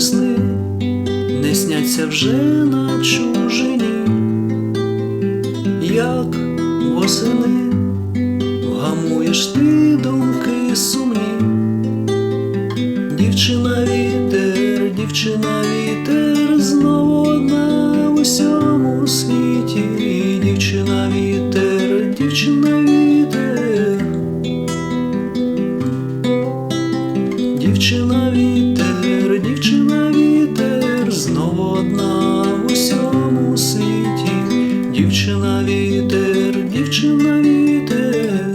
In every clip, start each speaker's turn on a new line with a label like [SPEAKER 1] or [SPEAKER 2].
[SPEAKER 1] Сни не сняться вже на чужині, як восени вгамуєш ти думки сумні. Дівчина вітер, дівчина вітер, знову одна в усьому світі. Дівчина вітер. Дівчина вітер, дівчина вітер, знову одна в усьому світі. Дівчина вітер, дівчина вітер.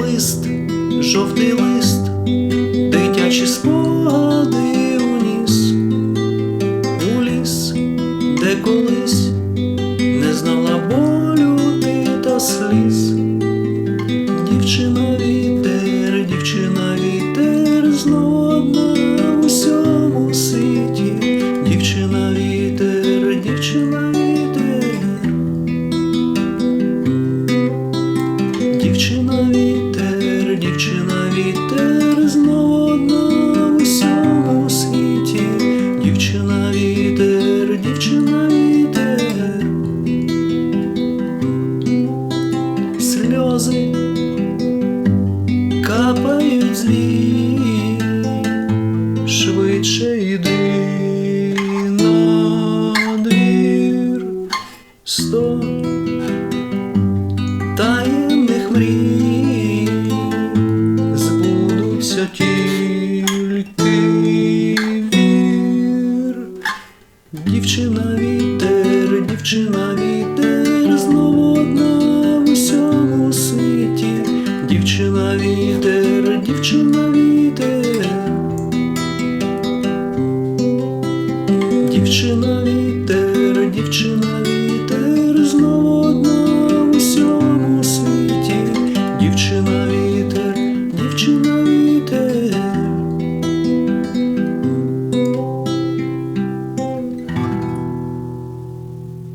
[SPEAKER 1] Лист, жовтий лист, дитячі спогади уніс у ліс, де колись не знала болю ти та сліз. швидше йди на двір сто таємних мрій збудуться тільки вір, дівчина вітер, дівчина вітер. дівчина.